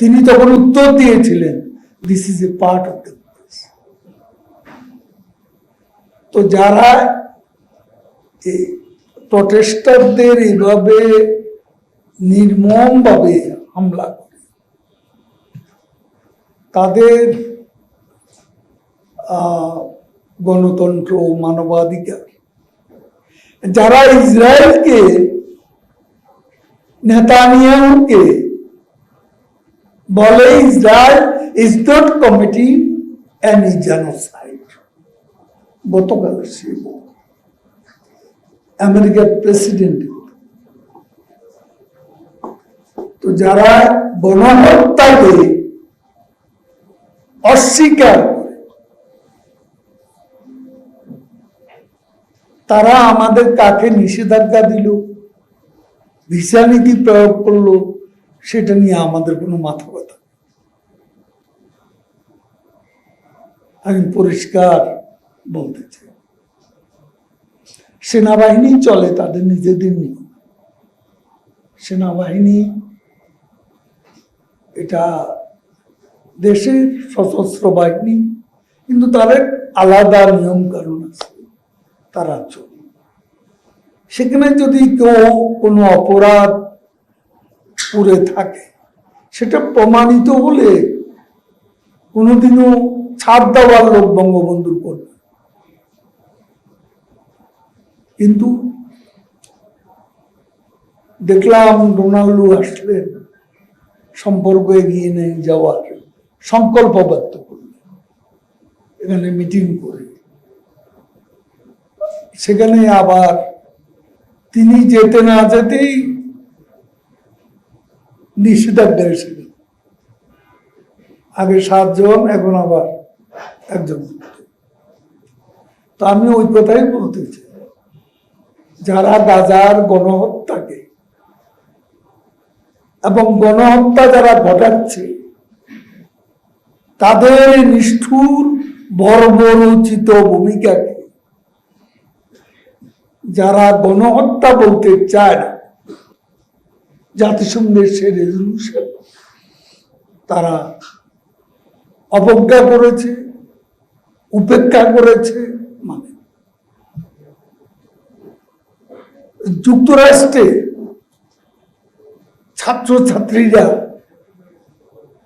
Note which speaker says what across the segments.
Speaker 1: তিনি তখন উত্তর দিয়েছিলেন this is a part of the তো যারা প্রটেস্টারদের এইভাবে নির্মমভাবে হামলা করে, তাদের গণতন্ত্র মানবাধিকার, যারা ইসরায়েলকে, নেতানিয়াহুকে বলে Israel is not committing any genocide গতকাল সে আমেরিকার প্রেসিডেন্ট তো যারা গণহত্যাকে অস্বীকার করে, তারা আমাদের কাকে নিষেধাজ্ঞা দিল? ভিসা নীতি প্রয়োগ করল? সেটা নিয়ে আমাদের কোনো মাথা নেই। আমি পরিষ্কার বলতে চাই, সেনাবাহিনী চলে তাদের নিজেদের নিয়ম সেনাবাহিনী এটা দেশের সশস্ত্র বাহিনী, কিন্তু তাদের আলাদা নিয়ম কানুন আছে, তারা চলে সেখানে যদি কেউ কোনো অপরাধ করে থাকে। সেটা প্রমাণিত হলে কোনোদিনও ছাড় দেওয়ার লোক বঙ্গবন্ধুর করবে কিন্তু দেখলাম ডোনাল্ডো আসলেন সম্পর্ক এগিয়ে নিয়ে যাওয়ার সংকল্প ব্যক্ত করলেন। এখানে মিটিং করে। সেখানে আবার তিনি যেতে না যেতেই নিষেধাজ্ঞা এসেছিল আগে সাতজন, এখন আবার একজন। তো আমি ওই কথাই বলতে চাই। যারা গাজার গণহত্যাকে এবং গণহত্যা যারা ঘটাচ্ছে, তাদের নিষ্ঠুর, বর্বরোচিত ভূমিকাকে যারা গণহত্যা বলতে চায় না জাতিসংঘের সে রেজলিউশন তারা অবজ্ঞা করেছে, উপেক্ষা করেছে মানে যুক্তরাষ্ট্রে ছাত্রছাত্রীরা,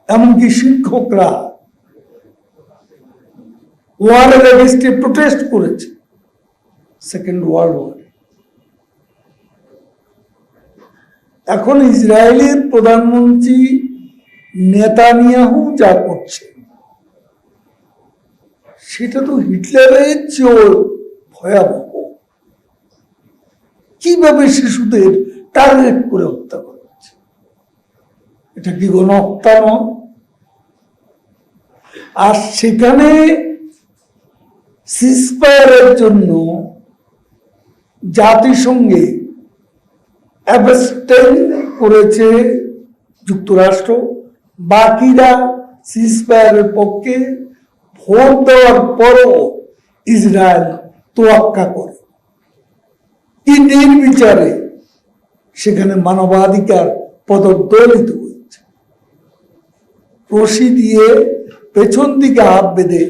Speaker 1: এমনকি শিক্ষকরা ওয়ারের এগেস্টে প্রোটেস্ট করেছে সেকেন্ড ওয়ার্ল্ড ওয়ার এখন ইসরায়েলের প্রধানমন্ত্রী নেতানিয়াহু যা করছে, সেটা তো হিটলারের চেয়েও ভয়াবহ। কীভাবে শিশুদের টার্গেট করে হত্যা করা হচ্ছে? এটা কি গণহত্যা নয়? আর সেখানে সিসফায়ারের জন্য জাতিসংঘে অ্যাবস্টেন করেছে যুক্তরাষ্ট্র। বাকিরা সিসফায়ারের পক্ষে ভোট দেওয়ার পরও ইসরায়েল তোয়াক্কা করে। নির্বিচারে সেখানে মানবাধিকার পদদলিত হয়েছে। রশি দিয়ে পেছন দিকে হাত বেঁধে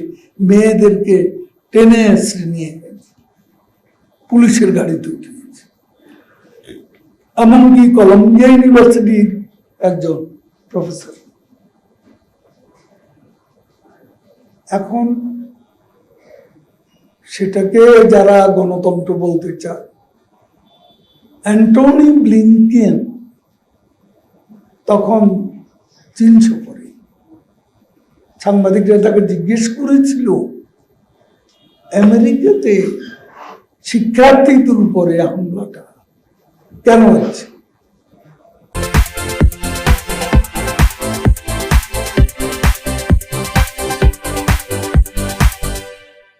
Speaker 1: মেয়েদেরকে টেনে এসে নিয়ে পুলিশের গাড়িতে উঠিয়েছে এমনকি কলম্বিয়া ইউনিভার্সিটির একজন প্রফেসর। এখন সেটাকে যারা গণতন্ত্র বলতে চায়, অ্যান্টনি ব্লিংকেন তখন চীন সফরে সাংবাদিকরা তাকে জিজ্ঞেস করেছিল, আমেরিকাতে শিক্ষার্থীদের উপরে হামলাটা কেন হচ্ছে